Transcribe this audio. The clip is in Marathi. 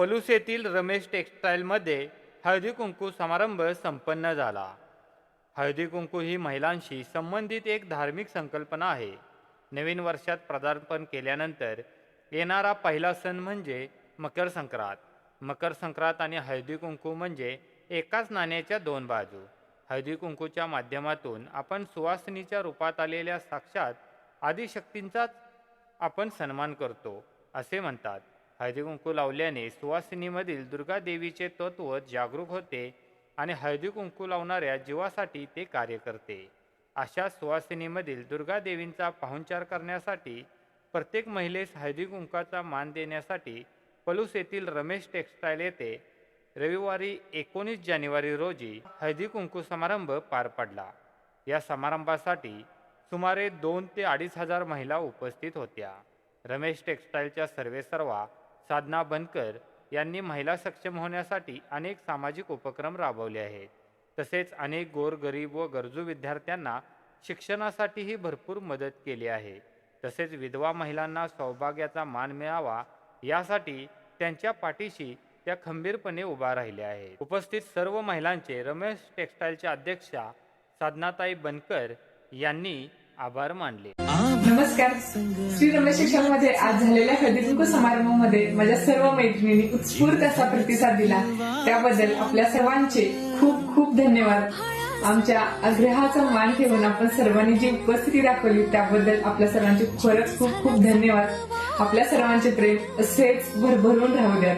पलूस येथील रमेश टेक्स्टाईलमध्ये हळदी कुंकू समारंभ संपन्न झाला. हळदी कुंकू ही महिलांशी संबंधित एक धार्मिक संकल्पना आहे. नवीन वर्षात पदार्पण केल्यानंतर येणारा पहिला सण म्हणजे मकर संक्रांत. मकर संक्रांत आणि हळदी कुंकू म्हणजे एकाच नाण्याच्या दोन बाजू. हळदी कुंकूच्या माध्यमातून आपण सुवासिनीच्या रूपात आलेल्या साक्षात आदिशक्तींचाच आपण सन्मान करतो असे म्हणतात. हळदीकुंकू लावल्याने सुवासिनीमधील दुर्गा देवीचे तत्व जागरूक होते आणि हळदीकुंकू लावणाऱ्या जीवासाठी ते कार्य करते. अशा सुवासिनीमधील दुर्गा देवींचा पाहुणचार करण्यासाठी प्रत्येक महिलेस हळदीकुंकाचा मान देण्यासाठी पलूस येथील रमेश टेक्स्टाईल येथे रविवारी एकोणीस जानेवारी रोजी हळदी कुंकू समारंभ पार पडला. या समारंभासाठी सुमारे दोन ते अडीच हजार महिला उपस्थित होत्या. रमेश टेक्स्टाईलच्या सर्वेसर्वा साधना बनकर यांनी महिला सक्षम होण्यासाठी अनेक सामाजिक उपक्रम राबवले आहेत. तसेच अनेक गोरगरीब व गरजू विद्यार्थ्यांना शिक्षणासाठीही भरपूर मदत केली आहे. तसेच विधवा महिलांना सौभाग्याचा मान मिळावा यासाठी त्यांच्या पाठीशी त्या खंबीरपणे उभा राहिल्या आहेत. उपस्थित सर्व महिलांचे रमेश टेक्स्टाईलच्या अध्यक्षा साधनाताई बनकर यांनी आभार मानले. नमस्कार. श्री रमेश शिक्षणमध्ये आज झालेल्या हळदीकुंकू समारंभामध्ये माझ्या सर्व मैत्रिणींनी उत्स्फूर्त असा प्रतिसाद दिला. त्याबद्दल आपल्या सर्वांचे खूप खूप धन्यवाद. आमच्या आग्रहाचा मान ठेवून आपण सर्वांनी जी उपस्थिती दाखवली त्याबद्दल आपल्या सर्वांचे खरंच खूप खूप धन्यवाद. आपल्या सर्वांचे प्रेम असेच भरभरून राहू द्या.